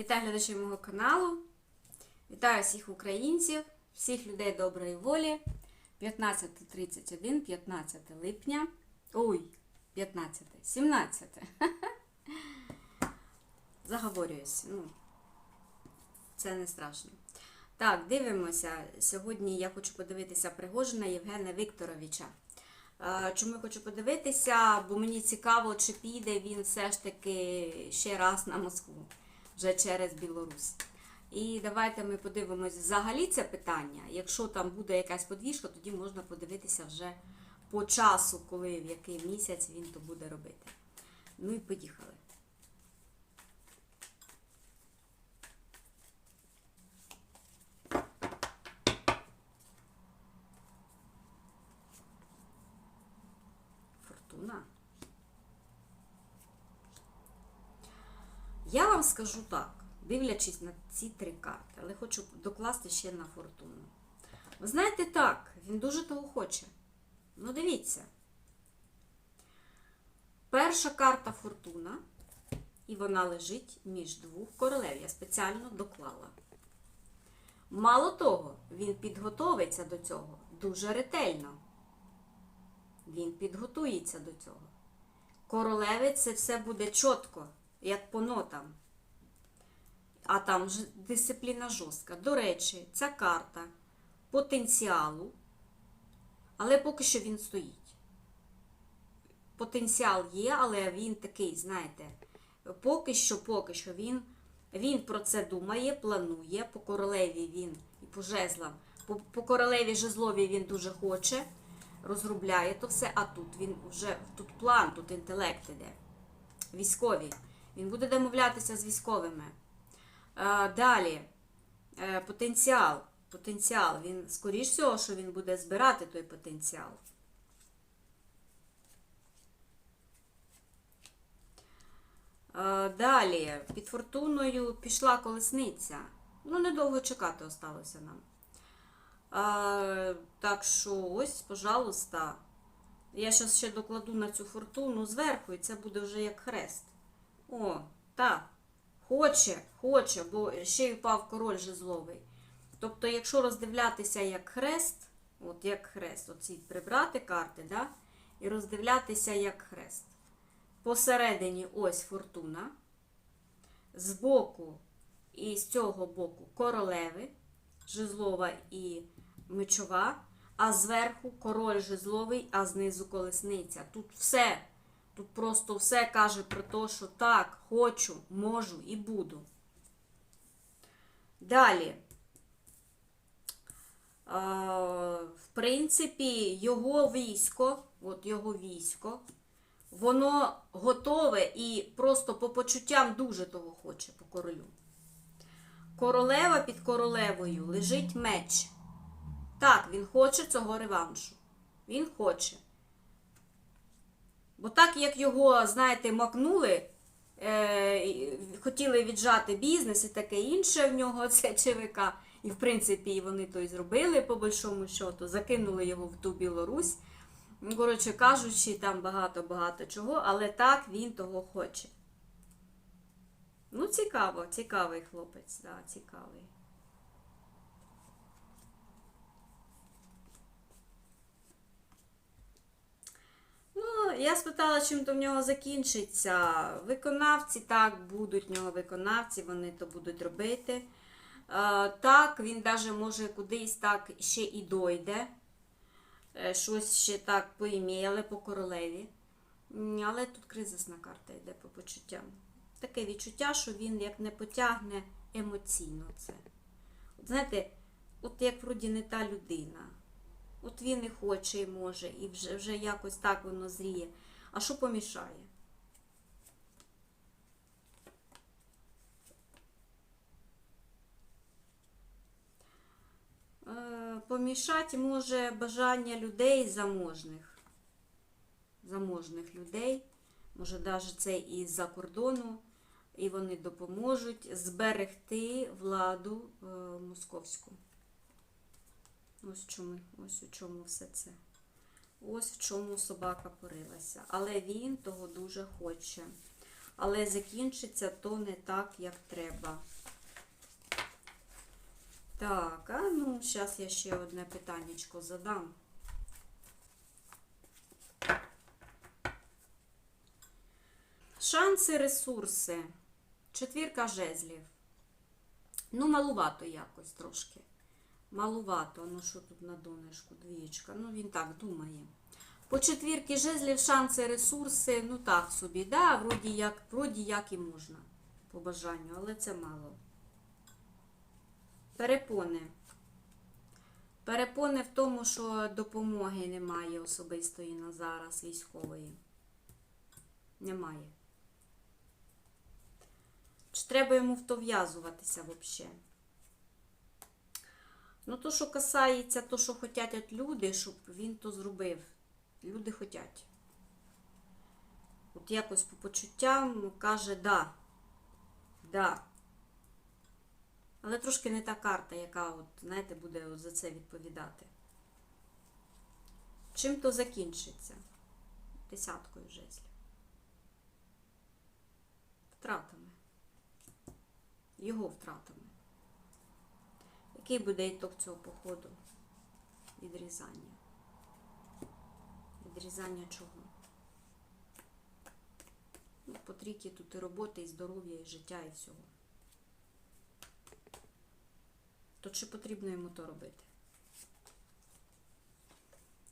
Вітаю глядачів мого каналу. Вітаю всіх українців, всіх людей доброї волі. 15.31, 15 липня. Ой, 15, 17. Заговорююсь. Ну, це не страшно. Так, дивимося. Сьогодні я хочу подивитися Пригожина Євгена Вікторовича. Чому я хочу подивитися? Бо мені цікаво, чи піде він все ж таки ще раз на Москву, вже через Білорусь. І давайте ми подивимось взагалі це питання. Якщо там буде якась подвіжка, тоді можна подивитися вже по часу, коли в який місяць він то буде робити. Ну і поїхали. Фортуна. Я вам скажу так, дивлячись на ці три карти, але хочу докласти ще на фортуну. Ви знаєте, так, він дуже того хоче. Ну, дивіться. Перша карта фортуна, і вона лежить між двох королев. Я спеціально доклала. Мало того, він підготовиться до цього дуже ретельно. Він підготується до цього. Королеви це все буде чітко, як по нотам. А там дисципліна жорстка. До речі, ця карта потенціалу, але поки що він стоїть. Потенціал є, але він такий, знаєте, поки що, поки що він, він про це думає, планує. По королеві він і по жезлам. По, по королеві жезлові він дуже хоче розробляє то все, а тут він вже тут план, тут інтелект іде. Військові. Він буде домовлятися з військовими. Е, Далі Е, потенціал. Потенціал. Він, скоріш всього, що він буде збирати той потенціал. Е, Далі, під фортуною пішла колесниця. Ну, недовго чекати осталося нам. А, так що ось, пожалуйста. Я зараз ще докладу на цю фортуну зверху, і це буде вже як хрест. О, так. Хоче, хоче, бо ще й впав король жезловий. Тобто, якщо роздивлятися як хрест, от як хрест, оці прибрати карти, да, і роздивлятися як хрест. Посередині ось фортуна, збоку і з цього боку королеви, жезлова і мечова, а зверху король жезловий, а знизу колесниця. Тут все, тут просто все каже про те, що так, хочу, можу і буду. Далі. В принципі, його військо, от його військо, воно готове і просто по почуттям дуже того хоче по королю. Королева під королевою лежить меч. Так, він хоче цього реваншу. Він хоче. Бо так, як його, знаєте, макнули, е, хотіли віджати бізнес і таке інше в нього, це ЧВК. І, в принципі, вони то й зробили, по большому счету, закинули його в ту Білорусь. Коротше кажучи, там багато-багато чого, але так він того хоче. Ну, цікаво, цікавий хлопець, да, цікавий. Ну, я спитала, чим то в нього закінчиться. Виконавці так, будуть в нього виконавці, вони то будуть робити. Е, так, він навіть може кудись так ще і дойде. Е, Щось ще так поіміяли по королеві. Але тут кризисна карта йде по почуттям. Таке відчуття, що він як не потягне емоційно це. От знаєте, от як вроді не та людина. От він і хоче, і може, і вже, вже якось так воно зріє. А що помішає? Е, Помішати може бажання людей заможних. Заможних людей. Може, навіть це і з-за кордону. І вони допоможуть зберегти владу е, московську. Ось чому, ось у чому все це. Ось в чому собака порилася. Але він того дуже хоче. але закінчиться то не так, як треба. Так, а ну, зараз я ще одне питаннячко задам. Шанси, ресурси. Четвірка жезлів. Ну, малувато якось трошки. Малувато. Ну, що тут на донечку? Двієчка. Ну, він так думає. По четвірки жезлів, шанси, ресурси, ну так собі, да, вроді як, вроді як і можна по бажанню, але це мало. Перепони. Перепони в тому, що допомоги немає особистої на зараз військової. Немає. Чи треба йому в то в'язуватися взагалі? Ну, то, що касається, то, що хочуть люди, щоб він то зробив. Люди хочуть. От якось по почуттям каже да. Да. Але трошки не та карта, яка, от, знаєте, буде от за це відповідати. Чим то закінчиться? Десяткою жезлів. Втратами. Його втратами. Який буде ітог цього походу? Відрізання. Відрізання чого? Ну, по тут і роботи, і здоров'я, і життя, і всього. То чи потрібно йому то робити?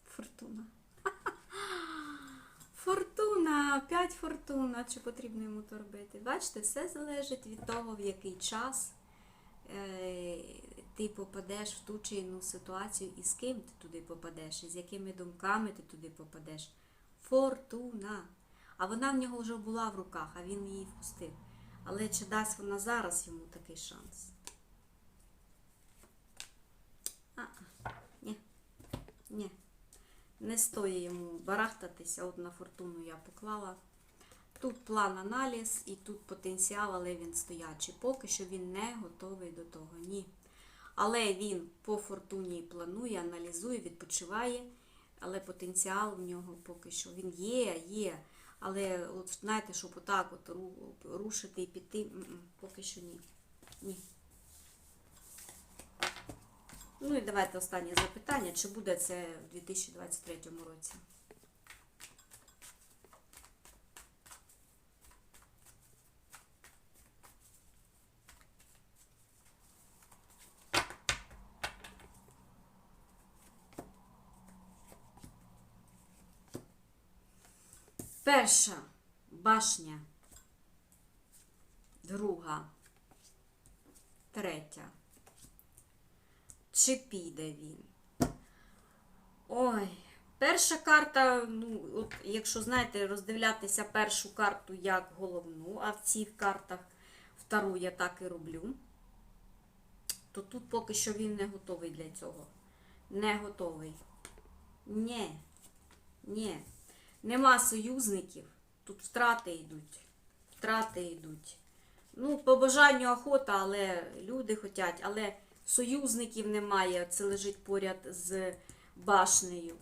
Фортуна. Фортуна! П'ять фортуна. Чи потрібно йому то робити? Бачите, все залежить від того, в який час е, ти попадеш в ту чи іншу ситуацію і з ким ти туди попадеш, і з якими думками ти туди попадеш. Фортуна. А вона в нього вже була в руках, а він її впустив. Але чи дасть вона зараз йому такий шанс? А, ні. Ні. Не стоїть йому барахтатися, от на фортуну я поклала. Тут план аналіз і тут потенціал, але він стоячий. Поки що він не готовий до того. Ні. Але він по фортуні планує, аналізує, відпочиває. Але потенціал в нього поки що він є, є. Але от знаєте, щоб отак от рушити і піти, поки що ні. Ні. Ну і давайте останнє запитання. Чи буде це в 2023 році? Перша башня, друга, третя. Чи піде він? Ой, перша карта, ну, от, якщо знаєте, роздивлятися першу карту як головну, а в цих картах втору я так і роблю, то тут поки що він не готовий для цього. Не готовий. Ні. Ні. Нема союзників. Тут втрати йдуть. Втрати йдуть. Ну, по бажанню охота, але люди хочуть, але союзників немає. Це лежить поряд з башнею.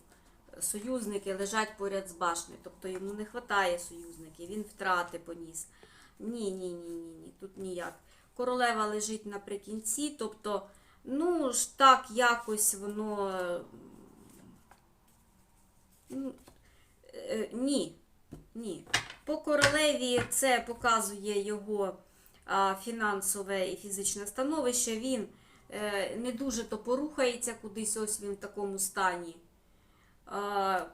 Союзники лежать поряд з башнею. Тобто йому не вистачає союзників, він втрати поніс. Ні, ні, ні, ні, ні, тут ніяк. Королева лежить наприкінці, тобто, ну ж так якось воно. Е, Ні. Ні. По королеві це показує його фінансове і фізичне становище. Він е, не дуже то порухається кудись, ось він в такому стані.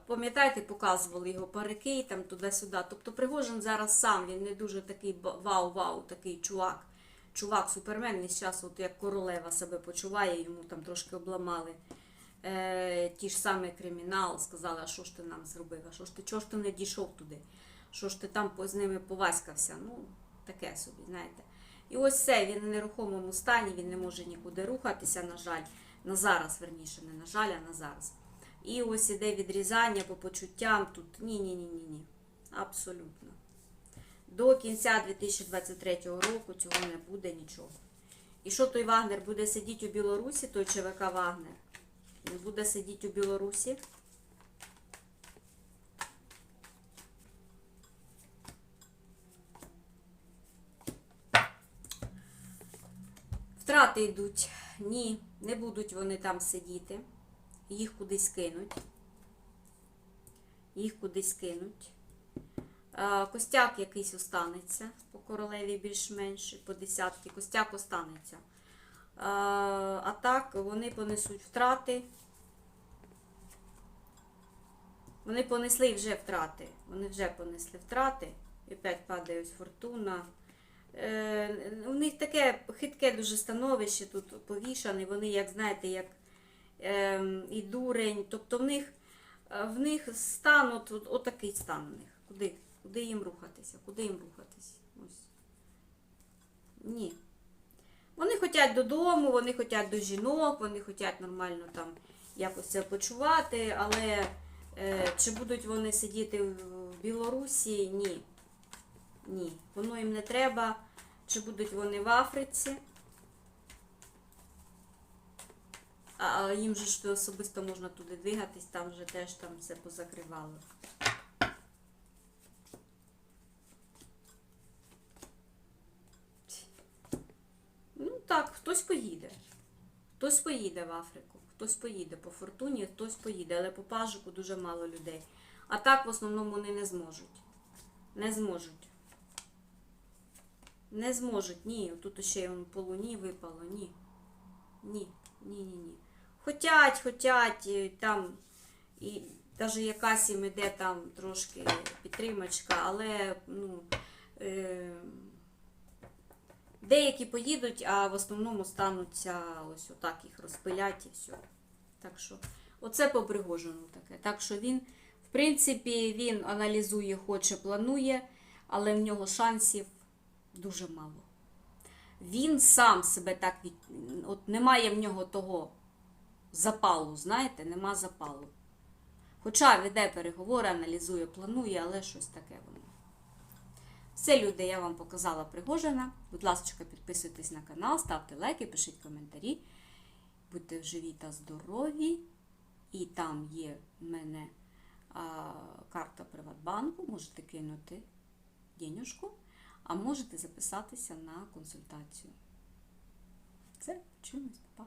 Пам'ятаєте, показували його парики там туди-сюди. Тобто Пригожин зараз сам, він не дуже такий вау-вау, такий чувак. Чувак, супермен, він зараз от як королева себе почуває, йому там трошки обламали. Е, ті ж саме кримінал, сказали, а що ж ти нам зробив, а що ж ти, чого ж ти не дійшов туди? Що ж ти там з ними поваськався? Ну, таке собі, знаєте. І ось все, він в нерухомому стані, він не може нікуди рухатися, на жаль. На зараз, верніше, не на жаль, а на зараз. І ось іде відрізання по почуттям тут. Ні-ні-ні-ні. ні Абсолютно. До кінця 2023 року цього не буде нічого. І що той Вагнер буде сидіти у Білорусі, той ЧВК Вагнер? буде сидіти у Білорусі. Втрати йдуть, ні, не будуть вони там сидіти. Їх кудись кинуть. Їх кудись кинуть. Костяк якийсь останеться по королеві більш-менш, по десятки. Костяк останеться. А так вони понесуть втрати. Вони понесли вже втрати. Вони вже понесли втрати. І опять падає ось фортуна. Е, у них таке хитке дуже становище тут повішане. Вони, як знаєте, як е, і дурень. Тобто в них, в них стан, от, от, отакий стан у них. Куди? Куди їм рухатися? Куди їм рухатися? Ось. Ні. Вони хочуть додому, вони хочуть до жінок, вони хочуть нормально там якось себе почувати, але е, чи будуть вони сидіти в Білорусі? Ні. Ні. Воно їм не треба. Чи будуть вони в Африці? А їм же ж особисто можна туди двигатись, там вже теж там все позакривало. Ну так, хтось поїде. Хтось поїде в Африку, хтось поїде по фортуні, хтось поїде, але по пажику дуже мало людей. А так в основному вони не зможуть. Не зможуть. Не зможуть, ні. Тут ще по луні випало, ні. Ні, ні, ні, ні. Хотять, хотять, і там і навіть якась їм іде там трошки підтримочка, але ну, е, деякі поїдуть, а в основному стануться ось отак їх розпилять і все. Так що, оце по Пригожину таке. Так що він, в принципі, він аналізує, хоче, планує, але в нього шансів дуже мало. Він сам себе так від... От немає в нього того запалу, знаєте, нема запалу. Хоча веде переговори, аналізує, планує, але щось таке воно. Все, люди, я вам показала Пригожина. Будь ласка, підписуйтесь на канал, ставте лайки, пишіть коментарі. Будьте живі та здорові. І там є в мене а, карта Приватбанку. Можете кинути денюжку, а можете записатися на консультацію. Все, чимось, па.